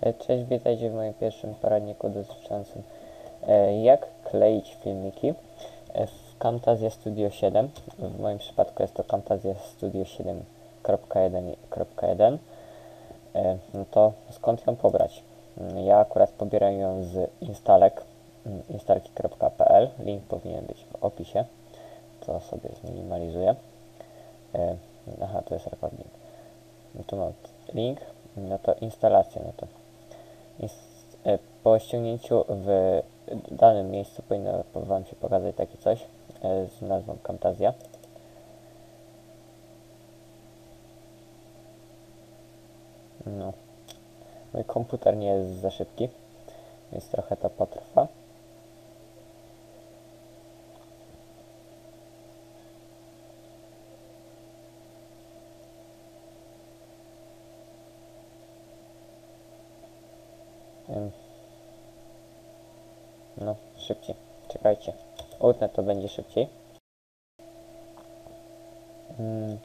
E, Cześć, witajcie w moim pierwszym poradniku dotyczącym e, jak kleić filmiki e, w Camtasia Studio 7. W moim przypadku jest to Camtasia Studio 7.1.1. E, No to skąd ją pobrać? Mm, Ja akurat pobieram ją z instalek mm, instalki.pl. Link powinien być w opisie. To sobie zminimalizuję. Aha, to jest recording. No tu mam link, no to instalacja, no to po ściągnięciu w danym miejscu powinno Wam się pokazać takie coś e, z nazwą Camtasia. No. Mój komputer nie jest za szybki, więc trochę to potrwa. No, szybciej. Czekajcie. Utnę to będzie szybciej. Mm,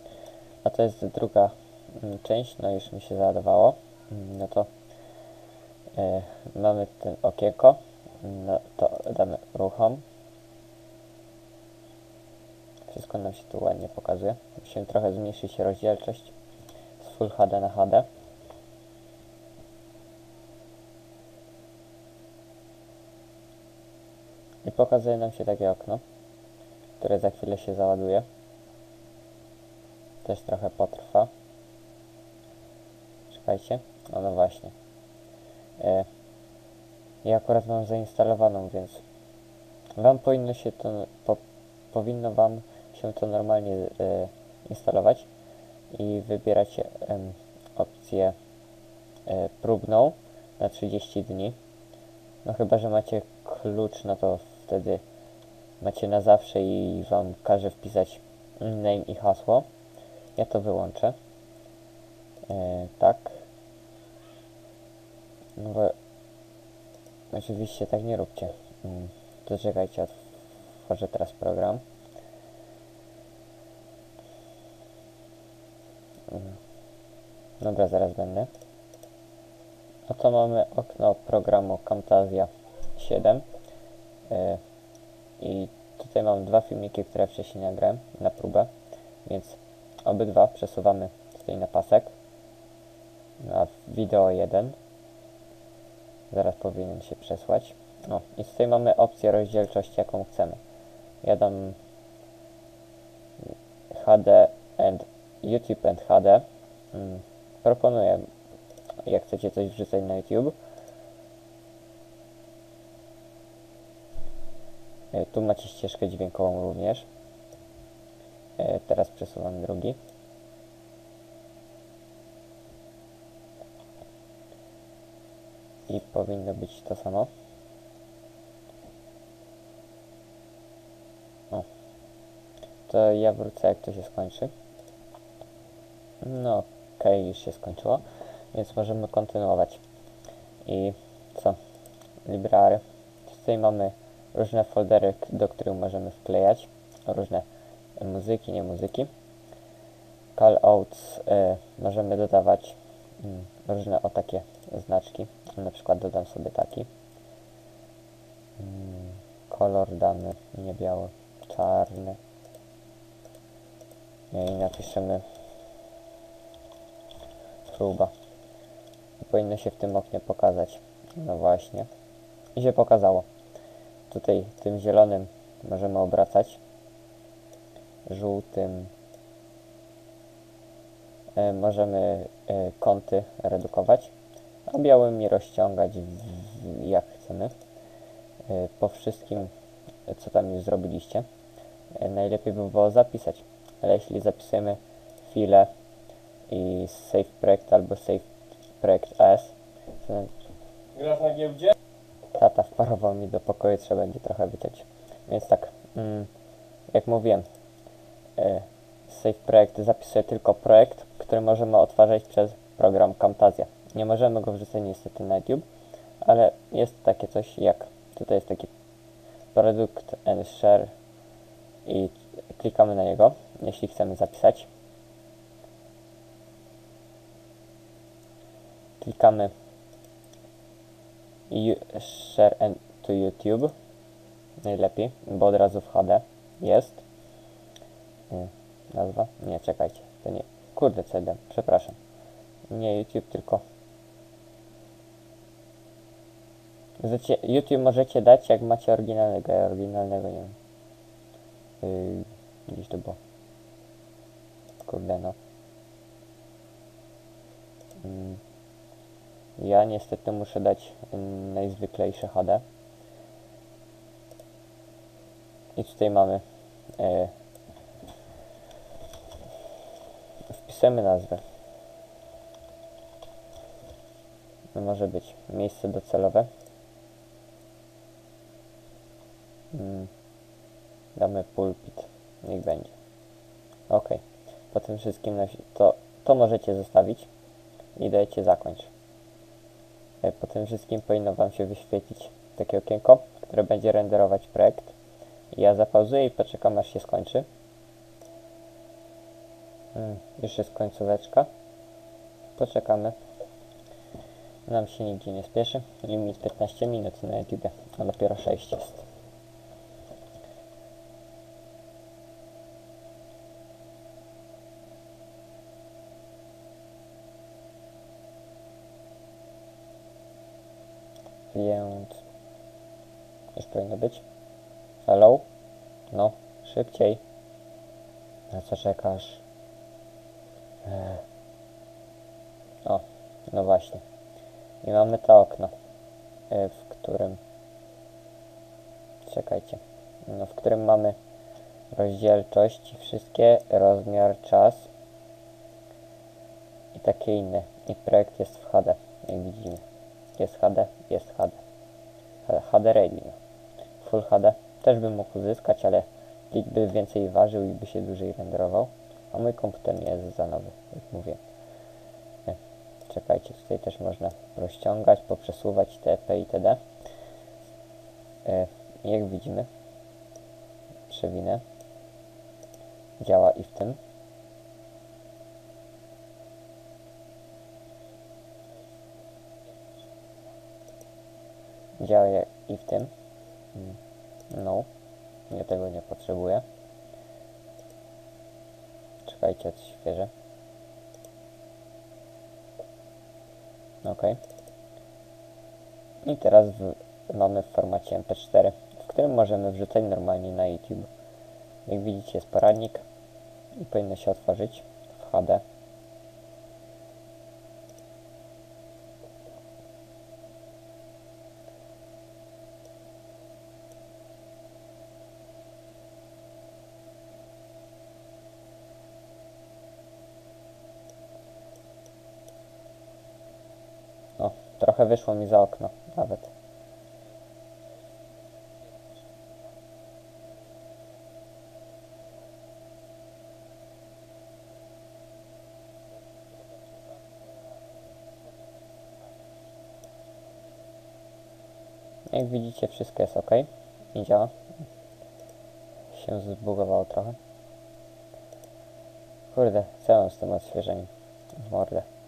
a to jest druga mm, część, no już mi się załadowało. Mm, No to e, mamy ten okienko. No to damy uruchom. Wszystko nam się tu ładnie pokazuje. Musimy trochę zmniejszyć rozdzielczość z Full HD na HD. I pokazuje nam się takie okno, które za chwilę się załaduje. Też trochę potrwa. Czekajcie. O no właśnie. E, ja akurat mam zainstalowaną, więc Wam powinno się to, po, powinno Wam się to normalnie e, instalować i wybieracie em, opcję e, próbną na 30 dni. No chyba, że macie klucz, no to wtedy macie na zawsze i wam każe wpisać name i hasło. Ja to wyłączę. E, tak. No bo oczywiście tak nie róbcie. Mm, To czekajcie, otworzę teraz program. Mm. Dobra, zaraz będę. Oto mamy okno programu Camtasia 7 yy, i tutaj mam dwa filmiki, które wcześniej nagrałem na próbę, więc obydwa przesuwamy tutaj na pasek. Na wideo 1 zaraz powinien się przesłać. O, i tutaj mamy opcję rozdzielczości jaką chcemy. Ja dam HD and YouTube and HD mm, proponuję jak chcecie coś wrzucać na YouTube. Tu macie ścieżkę dźwiękową również. E, Teraz przesuwam drugi. I powinno być to samo. O. To ja wrócę jak to się skończy. No okej, już się skończyło więc możemy kontynuować. I co? Library. Tutaj mamy różne foldery, do których możemy wklejać różne muzyki, nie muzyki. Callouts y, możemy dodawać mm, różne o takie znaczki. Na przykład dodam sobie taki. Mm, kolor damy nie biały, czarny. I napiszemy próba powinno się w tym oknie pokazać. No właśnie. I się pokazało. Tutaj tym zielonym możemy obracać. Żółtym e, możemy e, kąty redukować, a białym rozciągać jak chcemy. E, po wszystkim, co tam już zrobiliście. Najlepiej by było zapisać, ale jeśli zapisujemy chwilę i save projekt albo save projekt AS. to Grasz na giełdzie? Tata wparował mi do pokoju, trzeba będzie trochę wyciąć. Więc tak, mm, jak mówiłem, e, save projekt zapisuje tylko projekt, który możemy odtwarzać przez program Camtasia. Nie możemy go wrzucać niestety na YouTube, ale jest takie coś jak, tutaj jest taki product and share i klikamy na niego, jeśli chcemy zapisać. Klikamy i share to YouTube. Najlepiej, bo od razu w HD jest. Y, Nazwa? Nie, czekajcie. To nie. Kurde, CD, przepraszam. Nie YouTube, tylko. Możecie, YouTube możecie dać, jak macie oryginalnego. Ja oryginalnego nie mam. Yy, gdzieś to było. Kurde, no. Mm. Ja niestety muszę dać najzwyklejsze HD. I tutaj mamy. E, wpisujemy nazwę. No może być miejsce docelowe. Mm. Damy pulpit. Niech będzie. Ok. Po tym wszystkim to, to możecie zostawić i dajecie zakończ. E, Po tym wszystkim powinno Wam się wyświetlić takie okienko, które będzie renderować projekt. Ja zapauzuję i poczekam aż się skończy. Mm, już jest końcóweczka. Poczekamy. Nam się nigdzie nie spieszy. Limit 15 minut na YouTube, a dopiero 6 jest. Więc już powinno być. Hello? No, szybciej. Na co czekasz? O, no właśnie. I mamy to okno, y, w którym... Czekajcie. No, w którym mamy rozdzielczość, wszystkie, rozmiar, czas i takie inne. I projekt jest w HD, jak widzimy. Jest HD, jest HD. HD, no. Full HD też bym mógł uzyskać, ale plik by więcej ważył i by się dłużej renderował. A mój komputer nie jest za nowy, jak mówię. Nie. Czekajcie, tutaj też można rozciągać, poprzesuwać TP i TD. E, jak widzimy, przewinę. Działa i w tym. Działa i w tym. Mm. No, ja tego nie potrzebuję. Czekajcie, coś świeże. Ok. I teraz w, mamy w formacie MP4, w którym możemy wrzucać normalnie na YouTube. Jak widzicie jest poradnik i powinno się otworzyć w HD. O, trochę wyszło mi za okno nawet. Jak widzicie wszystko jest ok. Nie działa. Się zbugowało trochę. Kurde, co mam z tym odświeżeniem? Mordę.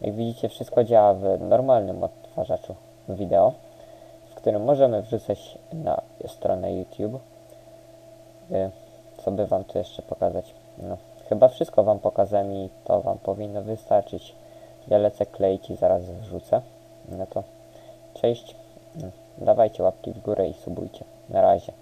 Jak widzicie, wszystko działa w normalnym odtwarzaczu wideo, w którym możemy wrzucać na stronę YouTube. Y, Co by Wam tu jeszcze pokazać? No, chyba wszystko Wam pokazałem i to Wam powinno wystarczyć. Ja lecę kleić i zaraz wrzucę. No to cześć. Dawajcie łapki w górę i subujcie. Na razie.